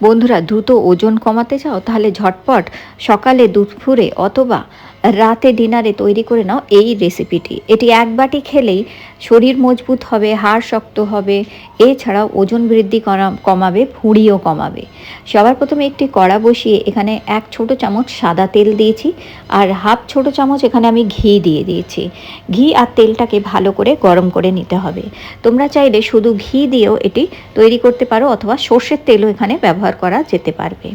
বন্ধুরা দ্রুত ওজন কমাতে চাও তাহলে ঝটপট সকালে দুপুরে অথবা রাতে ডিনারে তৈরি করে নাও এই রেসিপিটি এটি এক বাটি খেলেই শরীর মজবুত হবে, হাড় শক্ত হবে, এছাড়াও ওজন বৃদ্ধি কমাবে ভুঁড়িও কমাবে। সবার প্রথমে একটি কড়া বসিয়ে এখানে এক ছোট চামচ সাদা তেল দিয়েছি আর হাফ ছোট চামচ এখানে আমি ঘি দিয়ে দিয়েছি। ঘি আর তেলটাকে ভালো করে গরম করে নিতে হবে। তোমরা চাইলে শুধু ঘি দিয়েও এটি তৈরি করতে পারো অথবা সর্ষের তেলও এখানে ব্যবহার করা যেতে পারবে।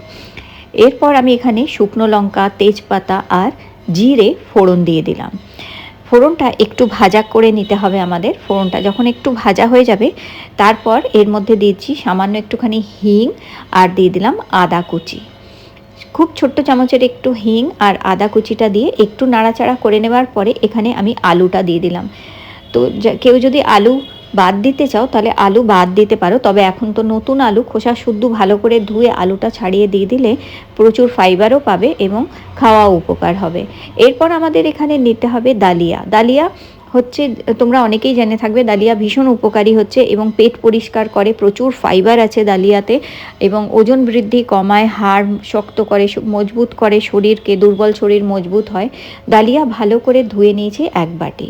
এরপর আমি এখানে শুকনো লঙ্কা, তেজপাতা আর জিরে ফোড়ন দিয়ে দিলাম। ফোড়নটা একটু ভাজা করে নিতে হবে আমাদের। ফোড়নটা যখন একটু ভাজা হয়ে যাবে, তারপর এর মধ্যে দিয়েছি সামান্য একটুখানি হিং আর দিয়ে দিলাম আদা কুচি। খুব ছোট্ট চামচের একটু হিং আর আদা কুচিটা দিয়ে একটু নাড়াচাড়া করে নেওয়ার পরে এখানে আমি আলুটা দিয়ে দিলাম। তো কেউ যদি আলু বাদ দিতে চাও, তাহলে আলু বাদ দিতে পারো। তবে এখন তো নতুন আলু, খোসা শুদ্ধ ভালো করে ধুয়ে আলুটা ছাড়িয়ে দিয়ে দিলে প্রচুর ফাইবারও পাবে এবং খাওয়াও উপকার হবে। এরপর আমাদের এখানে নিতে হবে ডালিয়া। ডালিয়া হচ্ছে, তোমরা অনেকেই জেনে থাকবে, ডালিয়া ভীষণ উপকারী হচ্ছে এবং পেট পরিষ্কার করে, প্রচুর ফাইবার আছে ডালিয়াতে এবং ওজন বৃদ্ধি কমায়, হাড় শক্ত করে মজবুত করে, শরীরকে দুর্বল শরীর মজবুত হয়। ডালিয়া ভালো করে ধুয়ে নিয়েছি এক বাটি।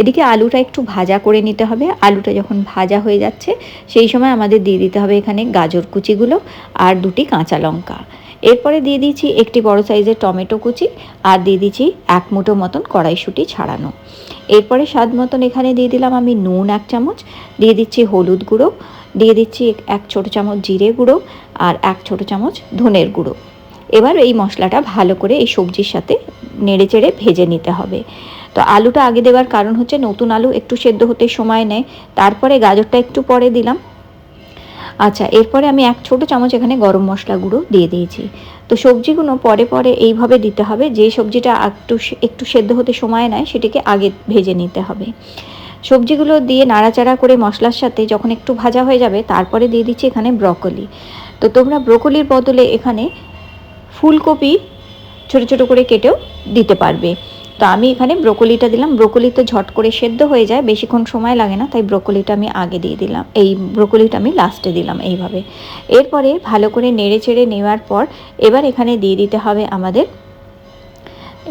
এদিকে আলুটা একটু ভাজা করে নিতে হবে। আলুটা যখন ভাজা হয়ে যাচ্ছে, সেই সময় আমাদের দিয়ে দিতে হবে এখানে গাজর কুচিগুলো আর দুটি কাঁচা লঙ্কা। এরপরে দিয়ে দিচ্ছি একটি বড় সাইজের টমেটো কুচি আর দিয়ে দিচ্ছি এক মুঠো মতন কড়াইশুঁটি ছাড়ানো। এরপরে স্বাদ মতন এখানে দিয়ে দিলাম আমি নুন এক চামচ, দিয়ে দিচ্ছি হলুদ গুঁড়ো, দিয়ে দিচ্ছি এক ছোটো চামচ জিরে গুঁড়ো আর এক ছোটো চামচ ধনের গুঁড়ো। এবার এই মশলাটা ভালো করে এই সবজির সাথে নেড়ে চেড়ে ভেজে নিতে হবে। তো আলুটা আগে দেওয়ার কারণ হচ্ছে নতুন আলু একটু সেদ্ধ হতে সময় নেয়। তারপরে গাজরটা একটু পরে দিলাম। আচ্ছা এরপরে আমি এক ছোট চামচ এখানে গরম মশলা গুঁড়ো দিয়ে দিয়েছি। তো সবজিগুলো পরে পরে এইভাবে দিতে হবে, যে সবজিটা একটু একটু সেদ্ধ হতে সময় নেয় সেটিকে আগে ভেজে নিতে হবে। সবজিগুলো দিয়ে নাড়াচাড়া করে মশলার সাথে যখন একটু ভাজা হয়ে যাবে, তারপরে দিয়ে দিচ্ছি এখানে ব্রকলি। তো তোমরা ব্রকলির বদলে এখানে ফুলকপি ছোট ছোট করে কেটেও দিতে পারবে। তো আমি এখানে ব্রোকলিটা দিলাম। ব্রোকলি তো ঝট করে সেদ্ধ হয়ে যায়, বেশিক্ষণ সময় লাগে না, তাই ব্রোকলিটা আমি আগে দিয়ে দিলাম। এই ব্রোকলিটা আমি লাস্টে দিলাম এইভাবে। এরপরে ভালো করে নেড়ে চেড়ে নেওয়ার পর এবার এখানে দিয়ে দিতে হবে আমাদের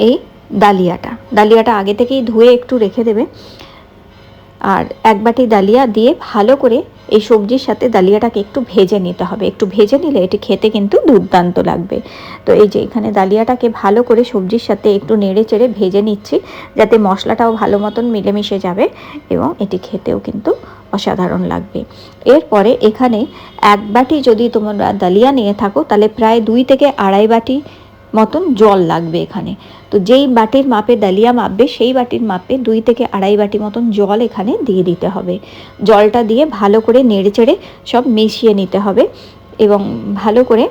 এই ডালিয়াটা। ডালিয়াটা আগে থেকেই ধুয়ে একটু রেখে দেবে। আর এক বাটি ডালিয়া দিয়ে ভালো করে এই সবজির সাথে ডালিয়াটাকে একটু ভেজে নিতে হবে। একটু ভেজে নিলে এটি খেতে কিন্তু দুর্দান্ত লাগবে। তো এই যে এখানে ডালিয়াটাকে ভালো করে সবজির সাথে একটু নেড়ে চেড়ে ভেজে নিচ্ছি, যাতে মশলাটাও ভালো মতন মিলেমিশে যাবে এবং এটি খেতেও কিন্তু অসাধারণ লাগবে। এরপরে এখানে এক বাটি যদি তোমরা ডালিয়া নিয়ে থাকো, তাহলে প্রায় দুই থেকে আড়াই বাটি মতন জল লাগবে এখানে। তো যেই বাটির মাপে ডালিয়া মাপবে, সেই বাটির মাপে দুই থেকে আড়াই বাটি মতন জল এখানে দিয়ে দিতে হবে। জলটা দিয়ে ভালো করে নেড়ে চেড়ে সব মিশিয়ে নিতে হবে এবং ভালো করে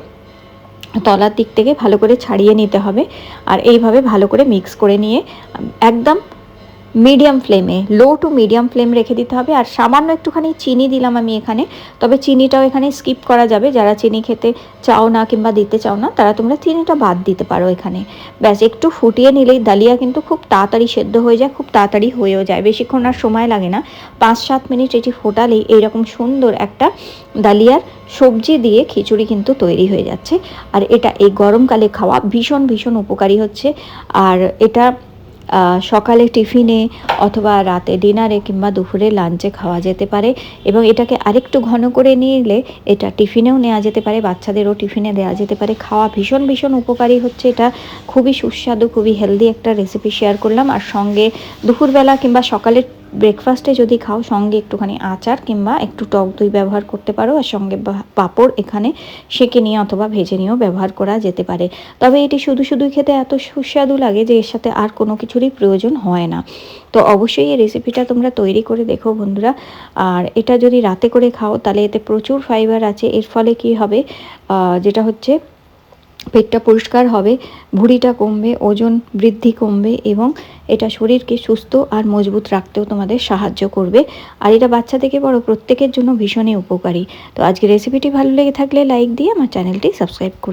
তলার দিক থেকে ভালো করে ছাড়িয়ে নিতে হবে। আর এইভাবে ভালো করে মিক্স করে নিয়ে, একদম মিডিয়াম ফ্লেমে লো টু মিডিয়াম ফ্লেম রেখে দিতে হবে। আর সামান্য একটুখানি চিনি দিলাম আমি এখানে, তবে চিনিটাও এখানে স্কিপ করা যাবে। যারা চিনি খেতে চাও না কিংবা দিতে চাও না, তারা তোমরা চিনিটা বাদ দিতে পারো এখানে। ব্যাস, একটু ফুটিয়ে নিলেই ডালিয়া কিন্তু খুব তাড়াতাড়ি সেদ্ধ হয়ে যায়, খুব তাড়াতাড়ি হয়েও যায়। বেশিক্ষণ আর সময় লাগে না। পাঁচ সাত মিনিট এটি ফোটালেই এইরকম সুন্দর একটা ডালিয়ার সবজি দিয়ে খিচুড়ি কিন্তু তৈরি হয়ে যাচ্ছে। আর এটা এই গরমকালে খাওয়া ভীষণ ভীষণ উপকারী হচ্ছে। আর এটা সকালে টিফিনে অথবা রাতে ডিনারে কিংবা দুপুরে লাঞ্চে খাওয়া যেতে পারে এবং এটাকে আরেকটু ঘন করে নিলে এটা টিফিনেও নেওয়া যেতে পারে, বাচ্চাদেরও টিফিনে দেওয়া যেতে পারে। খাওয়া ভীষণ ভীষণ উপকারী হচ্ছে এটা। খুবই সুস্বাদু, খুবই হেলদি একটা রেসিপি শেয়ার করলাম। আর সঙ্গে দুপুরবেলা কিংবা সকালের ব্রেকফাস্টে যদি খাও, সঙ্গে একটুখানি আচার কিংবা একটু টক দই ব্যবহার করতে পারো আর সঙ্গে পাঁপড় এখানে সেকে নিয়ে অথবা ভেজে নিয়েও ব্যবহার করা যেতে পারে। তবে এটি শুধু শুধু খেতে এত সুস্বাদু লাগে যে এর সাথে আর কোনো কিছুরই প্রয়োজন হয় না। তো অবশ্যই এই রেসিপিটা তোমরা তৈরি করে দেখো বন্ধুরা। আর এটা যদি রাতে করে খাও, তাহলে এতে প্রচুর ফাইবার আছে। এর ফলে কি হবে? যেটা হচ্ছে পেটটা পরিষ্কার হবে, ভুঁড়িটা কমবে, ওজন বৃদ্ধি কমবে এবং এটা শরীরকে সুস্থ আর মজবুত রাখতেও তোমাদের সাহায্য করবে। আর এটা বাচ্চা থেকে বড় প্রত্যেকের জন্য ভীষণই উপকারী। তো আজকে রেসিপিটি ভালো লেগে থাকলে লাইক দিয়ে আমার চ্যানেলটি সাবস্ক্রাইব করে